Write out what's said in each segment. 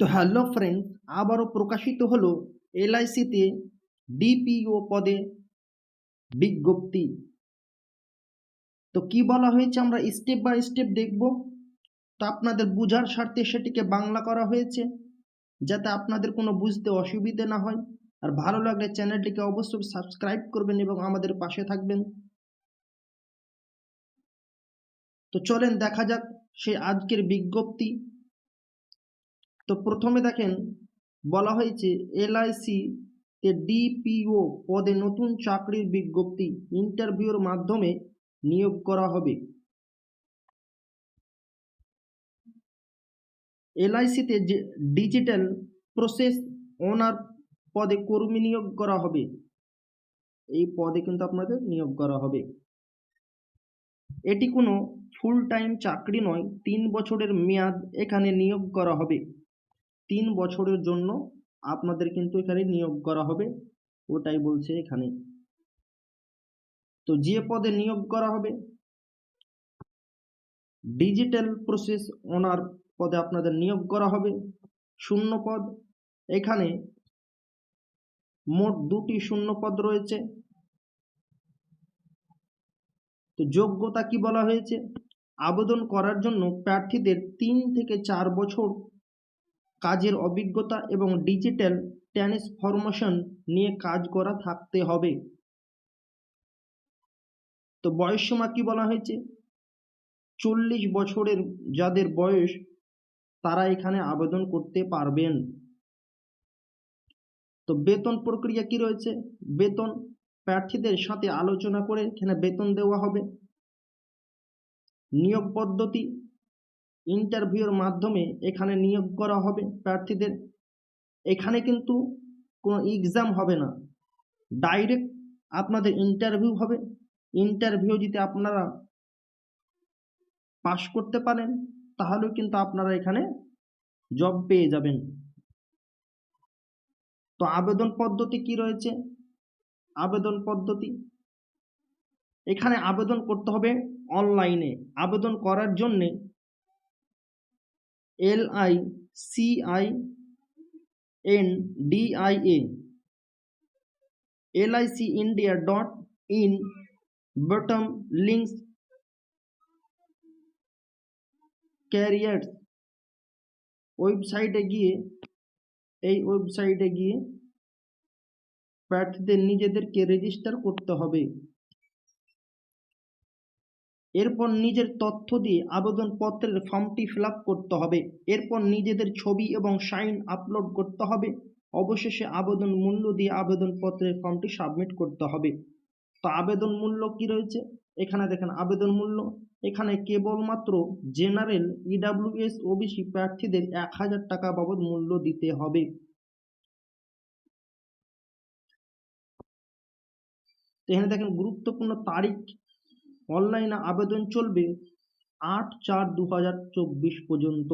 তো hello friends আবারও প্রকাশিত হলো এলআইসিতে ডিপিও পদে বিজ্ঞপ্তি। তো কি বলা হয়েছে আমরা স্টেপ বাই স্টেপ দেখব। তো আপনাদের বোঝার স্বার্থে সেটিকে বাংলা করা হয়েছে, যাতে আপনাদের কোনো বুঝতে অসুবিধে না হয়। আর ভালো লাগলে চ্যানেলটিকে অবশ্যই সাবস্ক্রাইব করবেন এবং আমাদের পাশে থাকবেন। তো চলেন দেখা যাক সেই আজকের বিজ্ঞপ্তি। তো প্রথমে দেখেন বলা হয়েছে এলআইসি তে ডিপিও পদে নতুন চাকরির বিজ্ঞপ্তি ইন্টারভিউর মাধ্যমে নিয়োগ করা হবে। এলআইসিতে যে ডিজিটাল প্রসেস ওনার পদে কর্মী নিয়োগ করা হবে। এই পদে কিন্তু আপনাদের নিয়োগ করা হবে। এটি কোনো ফুল টাইম চাকরি নয়, তিন বছরের মেয়াদ এখানে নিয়োগ করা হবে। তিন বছরের জন্য আপনাদের কিন্তু এখানে নিয়োগ করা হবে। ওটাই বলছে এখানে। তো যে পদে নিয়োগ করা হবে ডিজিটাল প্রসেস ওনার পদে আপনাদের নিয়োগ করা হবে, শূন্য পদ। এখানে মোট দুটি শূন্য পদ রয়েছে। তো যোগ্যতা কি বলা হয়েছে? আবেদন করার জন্য প্রার্থীদের তিন থেকে চার বছর কাজের অভিজ্ঞতা এবং ডিজিটাল ট্রান্সফরমেশন নিয়ে কাজ করা থাকতে হবে। তো বয়সসীমা কি বলা হয়েছে? চল্লিশ বছরের যাদের বয়স, তারা এখানে আবেদন করতে পারবেন। তো বেতন প্রক্রিয়া কি রয়েছে? বেতন প্রার্থীদের সাথে আলোচনা করে এখানে বেতন দেওয়া হবে। নিয়োগ পদ্ধতি ইন্টারভিউর মাধ্যমে এখানে নিয়োগ করা হবে প্রার্থীদের। এখানে কিন্তু কোনো এক্সাম হবে না। ডাইরেক্ট আপনাদের ইন্টারভিউ হবে। ইন্টারভিউ যদি আপনারা পাশ করতে পারেন, তাহলেও কিন্তু আপনারা এখানে জব পেয়ে যাবেন। তো আবেদন পদ্ধতি কি রয়েছে? আবেদন পদ্ধতি। এখানে আবেদন করতে হবে অনলাইনে আবেদন করার জন্যে L I C I N D I A L I C India dot in bottom links careers ওয়েবসাইটে গিয়ে, এই ওয়েবসাইটে গিয়ে প্রার্থীদের নিজেদেরকে রেজিস্টার করতে হবে। এরপর নিজের তথ্য দিয়ে আবেদনপত্রের ফর্মটি ফিল করতে হবে। এরপর নিজেদের ছবি এবং সাইন আপলোড করতে হবে। অবশেষে আবেদন মূল্য দিয়ে আবেদনপত্রের ফর্মটি সাবমিট করতে হবে। তো আবেদন মূল্য কি রয়েছে? এখানে দেখেন আবেদন মূল্য। এখানে কেবলমাত্র জেনারেল ইডাব্লিউএস ওবিসি প্রার্থীদের এক হাজার টাকা বাবদ মূল্য দিতে হবে। এখানে দেখেন গুরুত্বপূর্ণ তারিখ অনলাইনে আবেদন চলবে আট চার দু হাজার চব্বিশ পর্যন্ত।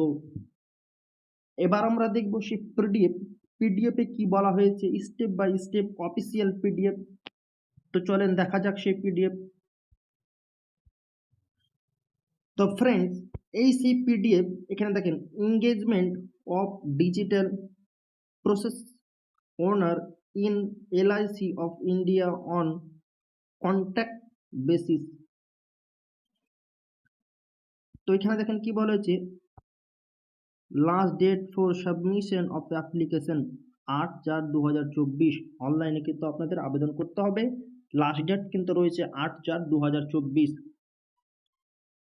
এবার আমরা দেখব সেই পিডিএফ, পিডিএফে কি বলা হয়েছে step by step official PDF. তো চলেন দেখা যাক সেই পিডিএফ। তো ফ্রেন্ডস এই সেই পিডিএফ, এখানে দেখেন engagement of digital process owner in LIC of India on contract basis তো এখানে দেখেন কি বলা হয়েছে? Last date for submission of application আট চার দু হাজার চব্বিশ অনলাইনে কিন্তু আপনাদের আবেদন করতে হবে। লাস্ট ডেট কিন্তু রয়েছে আট চার দু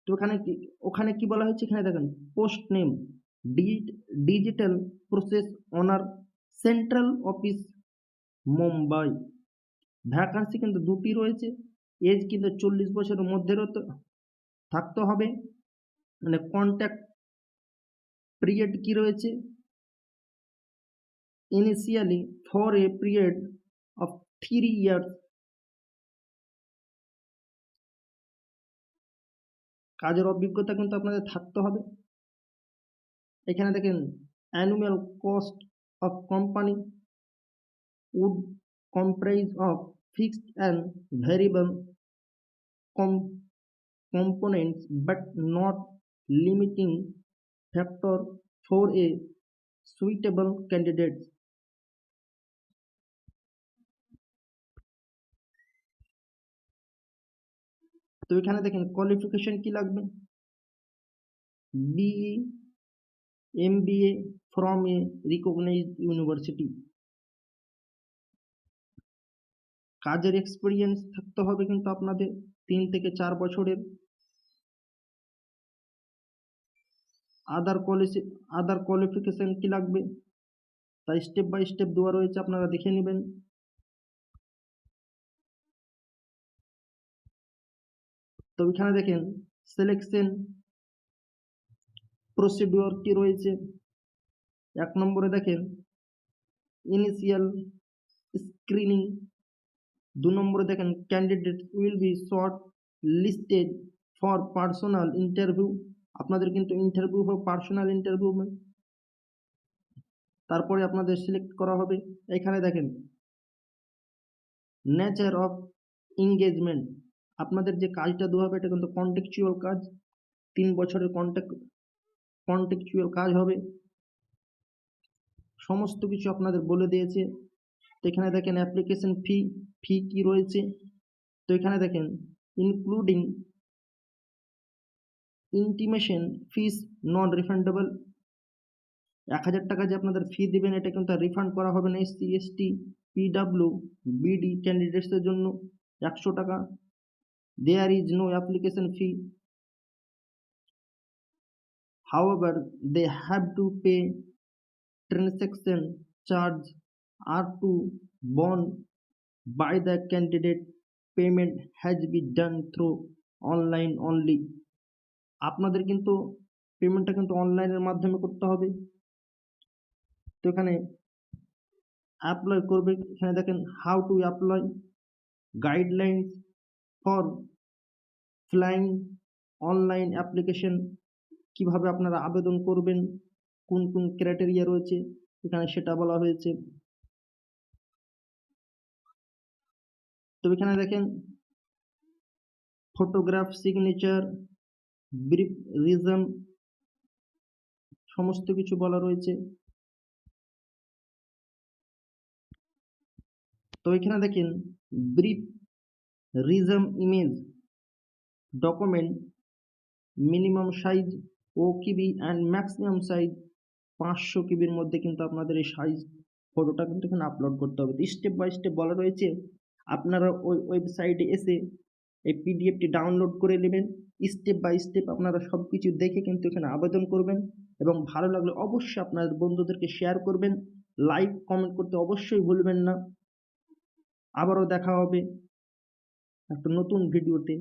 তো ওখানে কি ওখানে কি বলা হয়েছে? এখানে দেখেন post name digital process owner central office Mumbai vacancy কিন্তু দুটি রয়েছে। এজ কিন্তু চল্লিশ বছরের মধ্যে থাকতে হবে। মানে কন্ট্যাক্ট পিরিয়ড কি রয়েছে? Initially for a period of three years কাজের অভিজ্ঞতা কিন্তু আপনাদের থাকতে হবে। এখানে দেখেন annual cost of company would comprise of fixed and variable com components, but not limiting factor for a suitable candidates তো এখানে দেখেন কোয়ালিফিকেশন কি লাগবে? BE MBA from a recognized university কাজের এক্সপিরিয়েন্স থাকতে হবে কিন্তু আপনাদের তিন থেকে চার বছরের। আদার কোয়ালিফি আদার কোয়ালিফিকেশন কী লাগবে? তা স্টেপ বাই স্টেপ দেওয়া রয়েছে, আপনারা দেখে নেবেন। তো এখানে দেখেন সিলেকশন প্রসিডিওর কি রয়েছে? এক নম্বরে দেখেন ইনিশিয়াল স্ক্রিনিং দু নম্বরে দেখেন candidate will be shortlisted for personal interview আপনাদের কিন্তু ইন্টারভিউ হবে পার্সোনাল ইন্টারভিউ তারপরে আপনাদের সিলেক্ট করা হবে। এখানে দেখেন নেচার অফ এঙ্গেজমেন্ট আপনাদের যে কাজটা দেওয়া হবে, এটা কিন্তু কন্টেকচুয়াল কাজ। তিন বছরের কন্ট্যাক্ট কন্টেকচুয়াল কাজ হবে। সমস্ত কিছু আপনাদের বলে দিয়েছে। তো এখানে দেখেন অ্যাপ্লিকেশন ফি ফি কি রয়েছে? তো এখানে দেখেন including intimation fees non refundable এক হাজার টাকা যে আপনাদের ফি দেবেন এটা কিন্তু রিফান্ড করা হবে না এসসি এসটি পিডাব্লিউ বিডি ক্যান্ডিডেটসদের জন্য একশো টাকা there is no application fee however they have to pay transaction charge are to borne by the candidate payment has been done through online only আপনাদের কিন্তু পেমেন্টটা কিন্তু অনলাইনের মাধ্যমে করতে হবে। তো এখানে অ্যাপ্লাই করবে, এখানে দেখেন how to apply guidelines for filling online application কীভাবে আপনারা আবেদন করবেন, কোন কোন ক্রাইটেরিয়া রয়েছে, এখানে সেটা বলা হয়েছে। তো এখানে দেখেন ফটোগ্রাফ সিগনেচার ব্রিফ রিজম সমস্ত কিছু বলা রয়েছে। তো এখানে দেখেন brief resume image document minimum size O KB and maximum size পাঁচশো কিবির মধ্যে কিন্তু আপনাদের এই সাইজ ফটোটা কিন্তু এখানে আপলোড করতে হবে। স্টেপ বাই স্টেপ বলা রয়েছে, আপনারা ওই ওয়েবসাইটে এসে এই পিডিএফটি ডাউনলোড করে নেবেন। স্টেপ বাই স্টেপ আপনারা সব কিছু দেখে কিন্তু এখানে আবেদন করবেন এবং ভালো লাগলে অবশ্যই আপনাদের বন্ধুদেরকে শেয়ার করবেন। লাইক কমেন্ট করতে অবশ্যই ভুলবেন না। আবারও দেখা হবে একটা নতুন ভিডিওতে